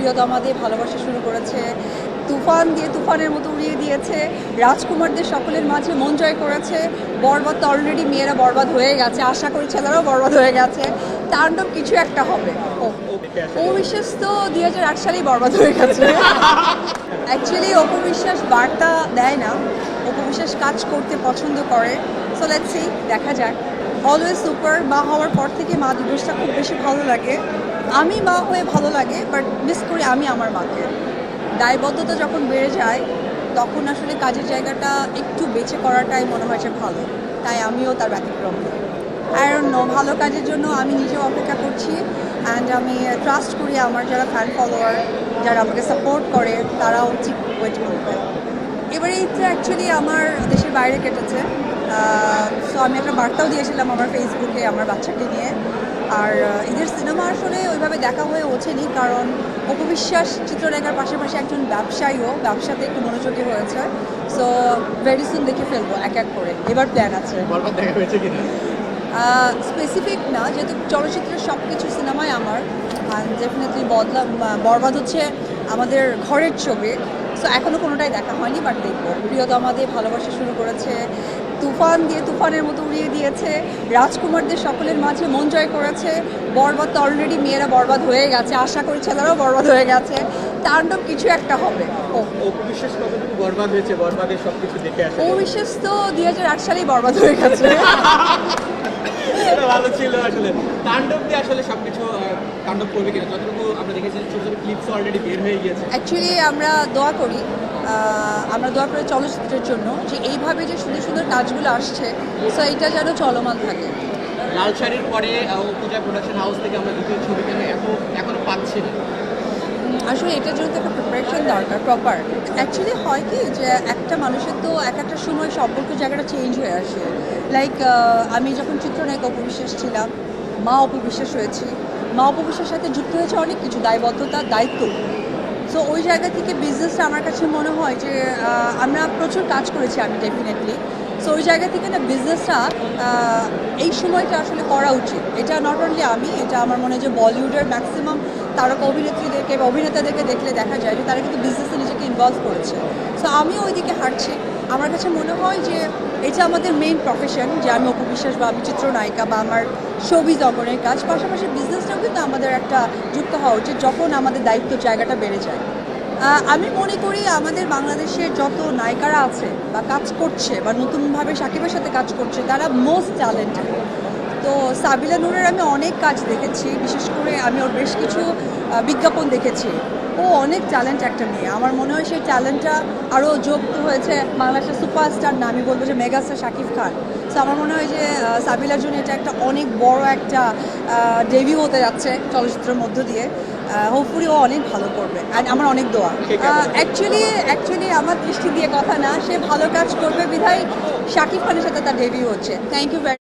প্রিয়তমা দিয়ে ভালোবাসা শুরু করেছে। তুফান দিয়ে তুফানের মতো উড়িয়ে দিয়েছে। রাজকুমারদের সকলের মাঝে মন জয় করেছে। বরবাদ তো অলরেডি মেয়েরা বরবাদ হয়ে গেছে। আশা করি ছেলেরাও বরবাদ হয়ে গেছে। তাণ্ডব কিছু একটা হবে। ও অবিশ্বাস তো দুই হাজার আট সালেই বরবাদ হয়ে গেছে। অ্যাকচুয়ালি অপবিশ্বাস বার্তা দেয় না। অপবিশ্বাস কাজ করতে পছন্দ করে। সো লেটস দেখা যাক। অলওয়েজ সুপার মা হওয়ার পর থেকে মা দিবসটা খুব বেশি ভালো লাগে। আমি মা হয়ে ভালো লাগে বাট মিস করি আমি আমার মাকে। দায়বদ্ধতা যখন বেড়ে যায়, তখন আসলে কাজের জায়গাটা একটু বেছে করাটাই মনে হয় যে ভালো। তাই আমিও তার ব্যতিক্রম আর ভালো কাজের জন্য আমি নিজেও অপেক্ষা করছি অ্যান্ড আমি ট্রাস্ট করি আমার যারা ফ্যান ফলোয়ার যারা আমাকে সাপোর্ট করে, তারাও ঠিক ওয়েট করবে। এবারে ঈদটা অ্যাকচুয়ালি আমার দেশের বাইরে কেটেছে। আমি একটা বার্তাও দিয়েছিলাম আমার ফেসবুকে আমার বাচ্চাকে নিয়ে। আর ঈদের সিনেমা আসলে ওইভাবে দেখা হয়ে ওঠেনি কারণ অপবিশ্বাস চিত্রলেখার পাশাপাশি একজন ব্যবসায়ীও ব্যবসাতে একটু মনোযোগী হয়েছে। সো ভেরি সুন দেখে ফেলব এক এক করে। এবার প্ল্যান আছে। দেখা হয়েছে কিনা? স্পেসিফিক না যেহেতু চলচ্চিত্রের সব কিছু সিনেমাই আমার ডেফিনেটলি বদলা বরবাদ হচ্ছে আমাদের ঘরের ছবি। সো এখনও কোনোটাই দেখা হয়নি বাট দেখব। প্রিয়তমা দিয়ে ভালোবাসা শুরু করেছে। তুফান দিয়ে তুফানের মতো উড়িয়ে দিয়েছে। রাজকুমারদের সকলের মাঝে মন জয় করেছে। বরবাদ তো অলরেডি মেয়েরা বরবাদ হয়ে গেছে। আশা করি ছেলেরাও বরবাদ হয়ে গেছে। তাণ্ডব কিছু একটা হবে। ও বরবাদ হয়েছে? বরবাদের সবকিছু দেখে আসে অবিশ্বাস তো দুই হাজার আট সালেই বরবাদ হয়ে গেছে। ভালো ছিল আসলে। তাণ্ডব দিয়ে আসলে সবকিছু আহ, তাণ্ডব করবে কিনা? যতটুকু আমরা দেখেছি ছোট ছোট ক্লিপস অলরেডি বের হয়ে গিয়েছে। অ্যাকচুয়ালি আমরা দোয়া করি আমরা দোয়া করি চলচ্চিত্রের জন্য যে এইভাবে যে সুন্দর সুন্দর কাজগুলো আসছে সো এটা যেন চলমান থাকে। লাল শাড়ির পরে পূজা প্রোডাকশন হাউস থেকে আমরা দ্বিতীয় ছবি কেন এত এখনও পাচ্ছি না। আসলে এটার জন্য তো একটা প্রিপারেশন দরকার প্রপার অ্যাকচুয়ালি হয় কি যে একটা মানুষের তো এক একটা সময় সম্পর্ক জায়গাটা চেঞ্জ হয়ে আসে। লাইক আমি যখন চিত্রনায়ক অপবিশ্বাস ছিলাম মা অপবিশ্বাস হয়েছি। মা অপবিশ্বাসের সাথে যুক্ত হয়েছে অনেক কিছু দায়বদ্ধতা দায়িত্ব। সো ওই জায়গা থেকে বিজনেসটা আমার কাছে মনে হয় যে আমরা প্রচুর কাজ করেছি আমি ডেফিনেটলি সো ওই জায়গা থেকে না বিজনেসটা এই সময়টা আসলে করা উচিত। এটা নট অনলি আমি, এটা আমার মনে হয় যে বলিউডের ম্যাক্সিমাম তারকা অভিনেত্রীদেরকে বা অভিনেতাদেরকে দেখলে দেখা যায় যে তারা কিন্তু বিজনেসে নিজেকে ইনভলভ করেছে। সো আমিও ওই দিকে হাঁটছি। আমার কাছে মনে হয় যে এটা আমাদের মেইন প্রফেশন যে আমি অপবিশ্বাস বা আমি চিত্রনায়িকা বা আমার ছবি জগনের কাজ। পাশাপাশি বিজনেসটাও কিন্তু আমাদের একটা যুক্ত হওয়া উচিত যখন আমাদের দায়িত্ব জায়গাটা বেড়ে যায়। আমি মনে করি আমাদের বাংলাদেশের যত নায়িকারা আছে বা কাজ করছে বা নতুনভাবে সাকিবের সাথে কাজ করছে, তারা মোস্ট ট্যালেন্টেড তো সাবিলা নুরের আমি অনেক কাজ দেখেছি বিশেষ করে আমি ওর বেশ কিছু বিজ্ঞাপন দেখেছি। ও অনেক ট্যালেন্ট একটা মেয়ে। আমার মনে হয় সেই ট্যালেন্টটা আরও যুক্ত হয়েছে বাংলাদেশের সুপারস্টার না আমি বলব যে মেগাস্টার শাকিব খান। তো আমার মনে হয় যে সাবিলার জন্য এটা একটা অনেক বড় একটা ডেবিউ হতে যাচ্ছে চলচ্চিত্রের মধ্য দিয়ে। হোপফুলি ও অনেক ভালো করবে। আর আমার অনেক দোয়া। অ্যাকচুয়ালি অ্যাকচুয়ালি আমার দৃষ্টি দিয়ে কথা না সে ভালো কাজ করবে বিধায় শাকিব খানের সাথে তার ডেবিউ হচ্ছে। Thank you